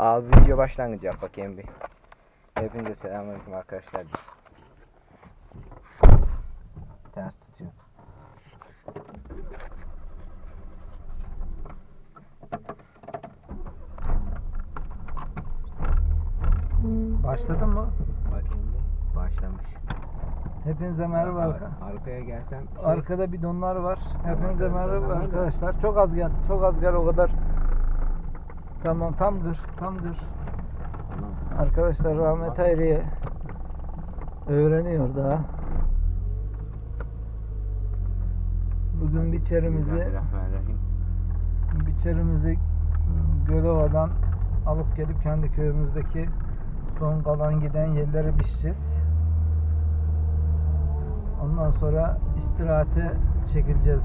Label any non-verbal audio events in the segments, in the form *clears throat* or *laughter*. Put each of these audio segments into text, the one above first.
Abi video başlangıcı yap bakayım bir. Hepinize selamünaleyküm arkadaşlar. Ters tutuyor. Başladın mı? Bakayım bir. Başlamış. Hepinize merhaba. Ar- arka- Arkaya gelsem. şey- Arkada bidonlar var. Hepinize merhaba arkadaşlar. Çok az gel. Çok az gel o kadar. Tamam tamdır. Tamdır. Tamam. Arkadaşlar Rahmet Hayriye öğreniyor daha. Bugün biçerimizi biçerimizi Gölova'dan alıp gelip kendi köyümüzdeki son kalan giden yerleri biçeceğiz. Ondan sonra istirahate çekileceğiz.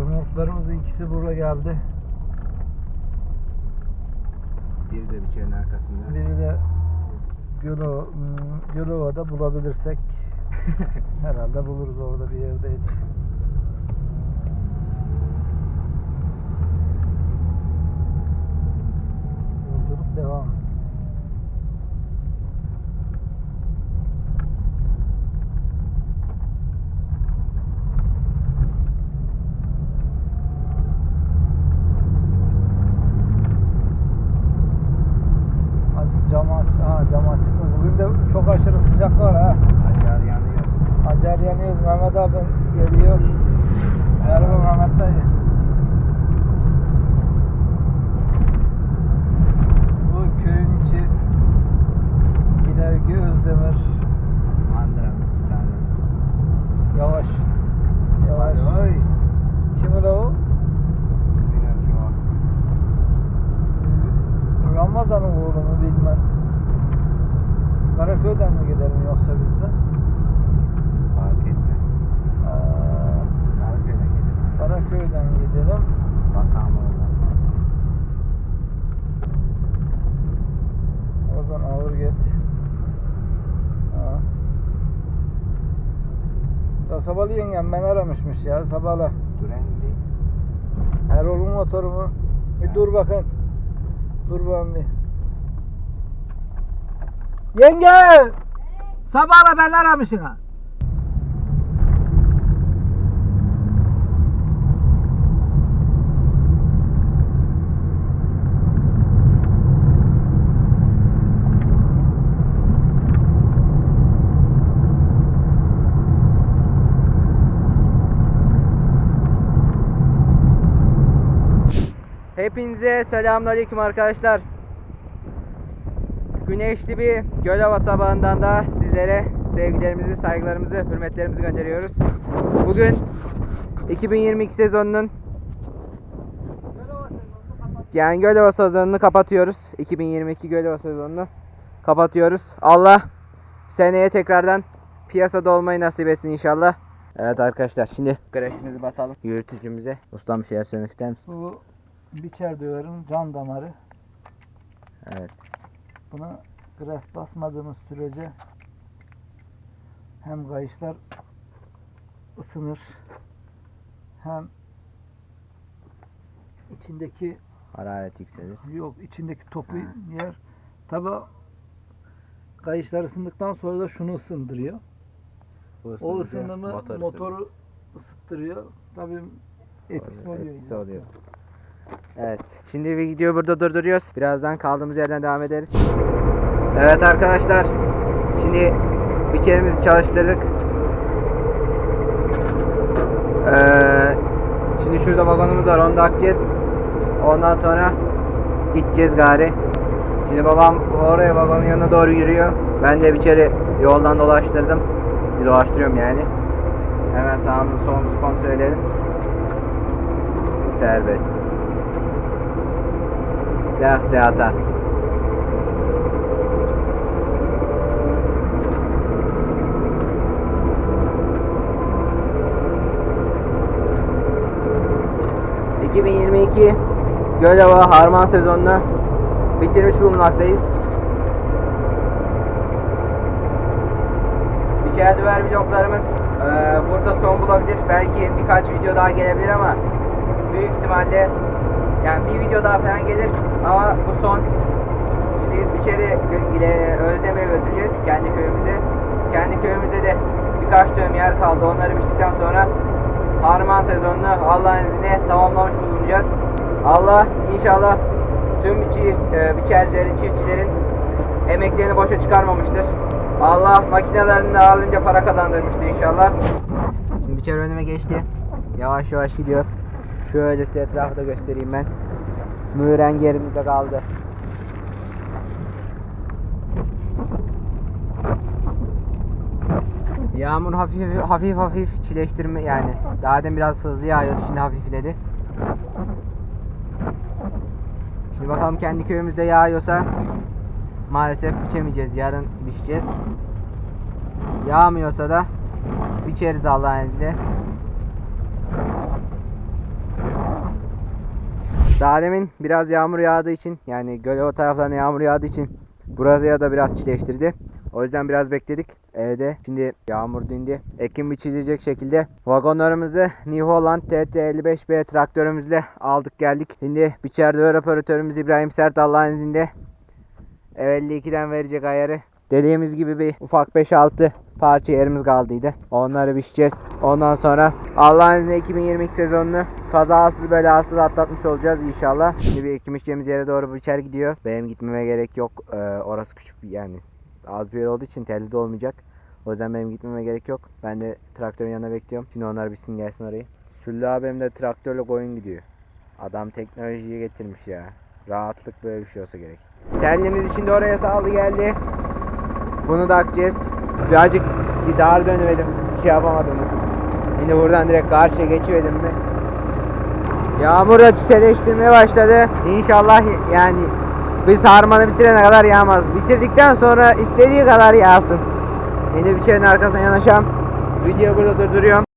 Römorklarımızın ikisi burada geldi. Biri de biçerin arkasında. Biri de Gölova, hmm, Gölova'da bulabilirsek *laughs* herhalde buluruz orada bir yerdeydi. Yengem ben aramışmış ya sabahla. Duran bir. Erol'un motoru mu? Bir Ha. dur bakın. Dur bakın bir. Yenge! Sabahla ben aramışsın ha. Hepinize selamünaleyküm arkadaşlar. Güneşli bir Gölova sabahından da sizlere sevgilerimizi, saygılarımızı, hürmetlerimizi gönderiyoruz. Bugün 2022 sezonunun yani Gölova sezonunu kapatıyoruz. 2022 Gölova sezonunu kapatıyoruz. Allah seneye tekrardan piyasada olmayı nasip etsin inşallah. Evet arkadaşlar şimdi gresimizi basalım yürütücümüze. Ustam bir şeyler söylemek ister misin? Bu biçer döverin can damarı. Evet. Buna gres basmadığımız sürece hem kayışlar ısınır hem içindeki Hararet yükselir. yok içindeki topu Ha. yer. Tabi kayışlar ısındıktan sonra da şunu ısındırıyor. Bu O ısınınca ısındı mı motor motoru ısıttırıyor. Tabi etkisi oluyor. Etkisi oluyor. Evet. Şimdi videoyu burada durduruyoruz. Birazdan kaldığımız yerden devam ederiz. Evet arkadaşlar. Şimdi biçerimizi çalıştırdık. Ee, şimdi şurada vagonumuz var. Onu da akacağız. Ondan sonra gideceğiz gari. Şimdi babam oraya vagonun yanına doğru yürüyor. Ben de biçeri yoldan dolaştırdım. Bir dolaştırıyorum yani. Hemen sağımızı solumuzu kontrol edelim. Serbest. De ata. ...2022 Gölova Harman sezonunu bitirmiş bulunmaktayız. İçeride ver vloglarımız eee, burada son bulabilir. Belki birkaç video daha gelebilir ama büyük ihtimalle yani bir video daha falan gelir ama bu son. Şimdi içeri ile Özdemir'e götüreceğiz kendi köyümüze. Kendi köyümüzde de birkaç dönüm yer kaldı. Onları biçtikten sonra harman sezonunu Allah'ın izniyle tamamlamış bulunacağız. Allah inşallah tüm çift, e, biçercilerin, çiftçilerin emeklerini boşa çıkarmamıştır. Allah makinelerini de ağırlığınca para kazandırmıştır inşallah. Şimdi biçer önüme geçti. Yavaş yavaş gidiyor. Şöyle size etrafı da göstereyim ben. Müren yerimizde kaldı. Yağmur hafif hafif hafif çileştirme yani. Daha demin biraz hızlı yağıyordu şimdi hafifledi. Şimdi bakalım kendi köyümüzde yağıyorsa maalesef biçemeyeceğiz. Yarın biçeceğiz. Yağmıyorsa da biçeriz Allah'ın izniyle. Daha demin biraz yağmur yağdığı için yani göle o taraflarına yağmur yağdığı için buraya da biraz çileştirdi. O yüzden biraz bekledik. Evde şimdi yağmur dindi. Ekim biçilecek şekilde vagonlarımızı New Holland TT55B traktörümüzle aldık geldik. Şimdi biçerde operatörümüz İbrahim Sert Allah'ın izniyle ev 52'den verecek ayarı. Dediğimiz gibi bir ufak 5-6 parça yerimiz kaldıydı. Onları biçeceğiz. Ondan sonra Allah'ın izniyle 2022 sezonunu kazasız belasız atlatmış olacağız inşallah. Şimdi bir ekim yere doğru biçer gidiyor. Benim gitmeme gerek yok. Ee, orası küçük bir yani az bir yer olduğu için telli de olmayacak. O yüzden benim gitmeme gerek yok. Ben de traktörün yanına bekliyorum. Şimdi onlar bitsin gelsin orayı. Süllü abim de traktörle koyun gidiyor. Adam teknolojiyi getirmiş ya. Rahatlık böyle bir şey olsa gerek. Tellimiz şimdi oraya sağlı geldi. Bunu da akacağız. Birazcık bir dar dönemedim. Bir şey yapamadım. Yine buradan direkt karşıya geçiverdim mi? Yağmur da çiseleştirmeye başladı. İnşallah yani biz harmanı bitirene kadar yağmaz. Bitirdikten sonra istediği kadar yağsın. Şimdi bir şeyin arkasına yanaşam. Videoyu burada durduruyorum.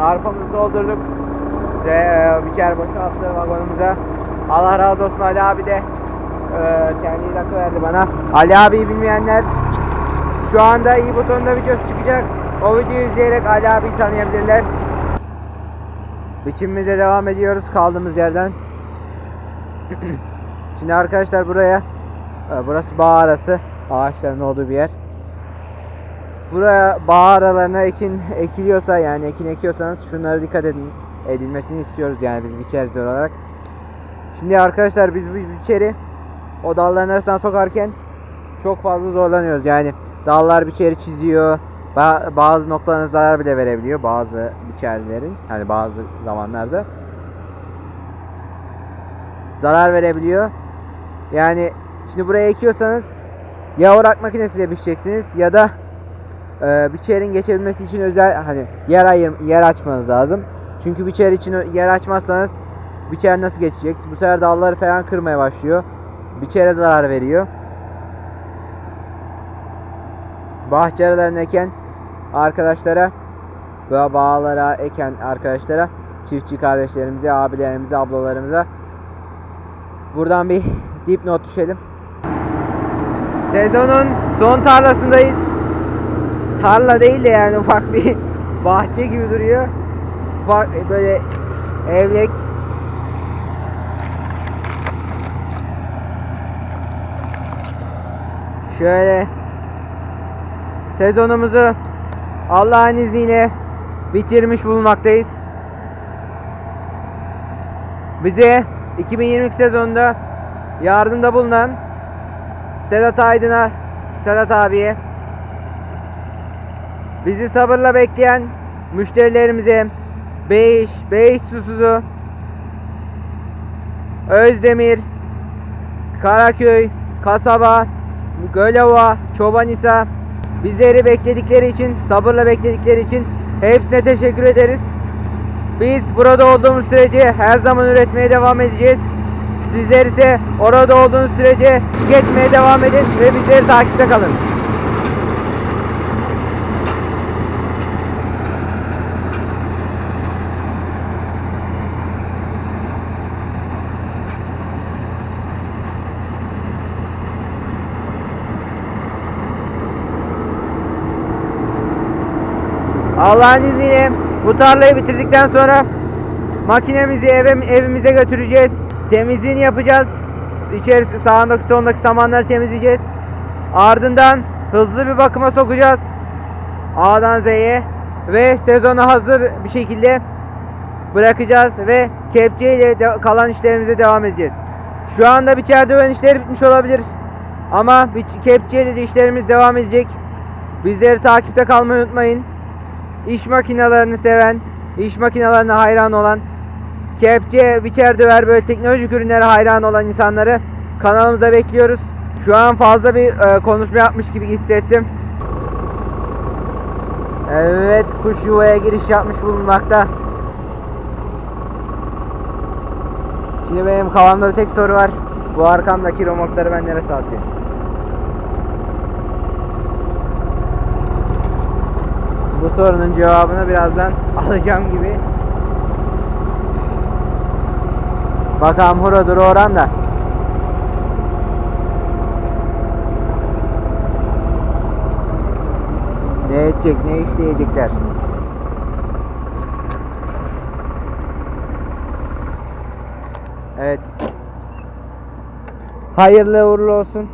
Arpamızı doldurduk. Size e, biçer boşalttı vagonumuza. Allah razı olsun Ali abi de e, kendi dakika verdi bana. Ali abi bilmeyenler şu anda iyi butonunda videosu çıkacak. O videoyu izleyerek Ali abiyi tanıyabilirler. Biçimimize devam ediyoruz kaldığımız yerden. *clears throat* Şimdi arkadaşlar buraya e, burası bağ arası ağaçların olduğu bir yer. Buraya bağ aralarına ekin ekiliyorsa yani ekin ekiyorsanız şunlara dikkat edin edilmesini istiyoruz yani biz biçerci olarak. Şimdi arkadaşlar biz bu biçeri o dalların arasından sokarken çok fazla zorlanıyoruz. Yani dallar biçeri çiziyor ba- bazı noktalarına zarar bile verebiliyor bazı biçerlerin hani bazı zamanlarda. Zarar verebiliyor. Yani şimdi buraya ekiyorsanız ya orak makinesiyle biçeceksiniz ya da e, biçerin geçebilmesi için özel hani yer ayır yer açmanız lazım. Çünkü biçer için ö- yer açmazsanız biçer nasıl geçecek? Bu sefer dalları falan kırmaya başlıyor. Biçere zarar veriyor. Bahçe aralarına eken arkadaşlara ve bağlara eken arkadaşlara çiftçi kardeşlerimize, abilerimize, ablalarımıza buradan bir dipnot düşelim. Sezonun son tarlasındayız tarla değil de yani ufak bir *laughs* bahçe gibi duruyor. Ufak böyle evlek. Şöyle sezonumuzu Allah'ın izniyle bitirmiş bulunmaktayız. Bize 2022 sezonunda yardımda bulunan Sedat Aydın'a, Sedat abiye Bizi sabırla bekleyen müşterilerimize Beyiş, Beyiş Susuzu, Özdemir, Karaköy, Kasaba, Gölova, Çobanisa bizleri bekledikleri için, sabırla bekledikleri için hepsine teşekkür ederiz. Biz burada olduğumuz sürece her zaman üretmeye devam edeceğiz. Sizler ise orada olduğunuz sürece tüketmeye devam edin ve bizleri takipte kalın. Allah'ın izniyle bu tarlayı bitirdikten sonra makinemizi eve, evimize götüreceğiz. Temizliğini yapacağız. İçerisi sağındaki sondaki samanları temizleyeceğiz. Ardından hızlı bir bakıma sokacağız. A'dan Z'ye ve sezona hazır bir şekilde bırakacağız ve kepçeyle de- kalan işlerimize devam edeceğiz. Şu anda biçer döven işleri bitmiş olabilir. Ama kepçeyle de işlerimiz devam edecek. Bizleri takipte kalmayı unutmayın. İş makinelerini seven, iş makinelerine hayran olan, kepçe, biçer döver böyle teknolojik ürünlere hayran olan insanları kanalımıza bekliyoruz. Şu an fazla bir e, konuşma yapmış gibi hissettim. Evet, kuş yuvaya giriş yapmış bulunmakta. Şimdi benim kafamda bir tek soru var. Bu arkamdaki romorkları ben nereye satacağım? Bu sorunun cevabını birazdan *laughs* alacağım gibi. Bakalım hura duru oran da. Ne edecek, ne işleyecekler? Evet. Hayırlı uğurlu olsun.